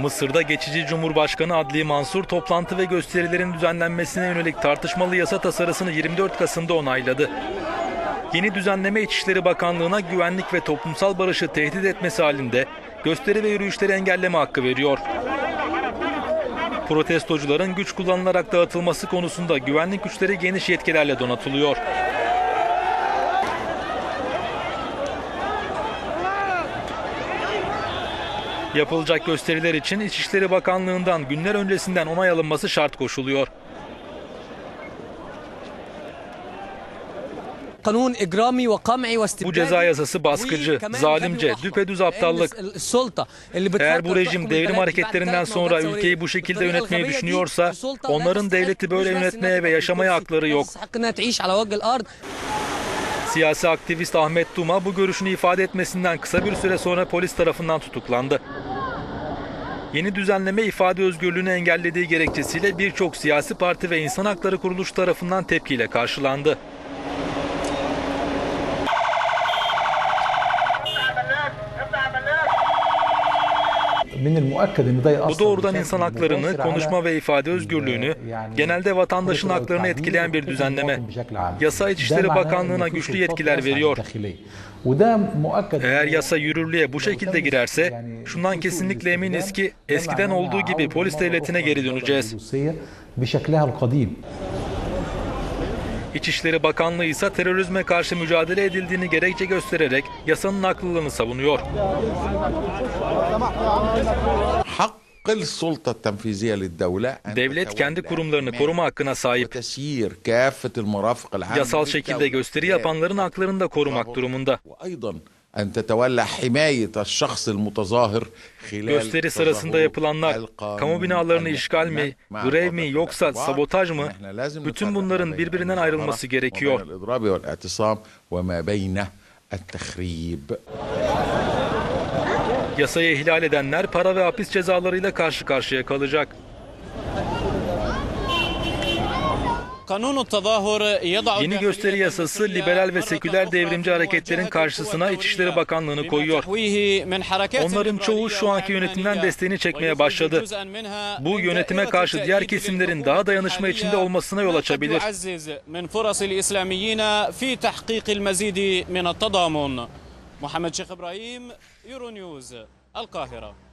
Mısır'da geçici Cumhurbaşkanı Adli Mansur toplantı ve gösterilerin düzenlenmesine yönelik tartışmalı yasa tasarısını 24 Kasım'da onayladı. Yeni düzenleme İçişleri Bakanlığı'na güvenlik ve toplumsal barışı tehdit etmesi halinde gösteri ve yürüyüşleri engelleme hakkı veriyor. Protestocuların güç kullanılarak dağıtılması konusunda güvenlik güçleri geniş yetkilerle donatılıyor. Yapılacak gösteriler için İçişleri Bakanlığı'ndan günler öncesinden onay alınması şart koşuluyor. Bu ceza yasası baskıcı, zalimce, düpedüz aptallık. Eğer bu rejim devrim hareketlerinden sonra ülkeyi bu şekilde yönetmeyi düşünüyorsa, onların devleti böyle yönetmeye ve yaşamaya hakları yok. Siyasi aktivist Ahmet Duma bu görüşünü ifade etmesinden kısa bir süre sonra polis tarafından tutuklandı. Yeni düzenleme ifade özgürlüğünü engellediği gerekçesiyle birçok siyasi parti ve insan hakları kuruluşu tarafından tepkiyle karşılandı. Bu doğrudan insan haklarını, konuşma ve ifade özgürlüğünü, genelde vatandaşın haklarını etkileyen bir düzenleme. Yasa İçişleri Bakanlığı'na güçlü yetkiler veriyor. Eğer yasa yürürlüğe bu şekilde girerse, şundan kesinlikle eminiz ki eskiden olduğu gibi polis devletine geri döneceğiz. İçişleri Bakanlığı ise terörizme karşı mücadele edildiğini gerekçe göstererek yasanın haklılığını savunuyor. Hak Devlet kendi kurumlarını koruma hakkına sahip. Yasal şekilde gösteri yapanların haklarını da korumak durumunda. وأيضا أن تتولى حماية الشخص المتظاهر خلال Gösteri sırasında تظاهره yapılanlar, القانون kamu binalarını işgal mi, المحكمات مع grev mi الوضع yoksa الإضراب. sabotaj mı? إحنا لازم Bütün نفرق bunların ما بين birbirinden المظاهرة ayrılması gerekiyor. وبين الإضراب والاعتصام وما بين التخريب Yasayı ihlal edenler para ve hapis cezalarıyla karşı karşıya kalacak. Yeni gösteri yasası liberal ve seküler devrimci hareketlerin karşısına İçişleri Bakanlığı'nı koyuyor. Onların çoğu şu anki yönetimden desteğini çekmeye başladı. Bu yönetime karşı diğer kesimlerin daha dayanışma içinde olmasına yol açabilir. Muhammed Şeyh İbrahim, Euronews, Al-Kahira.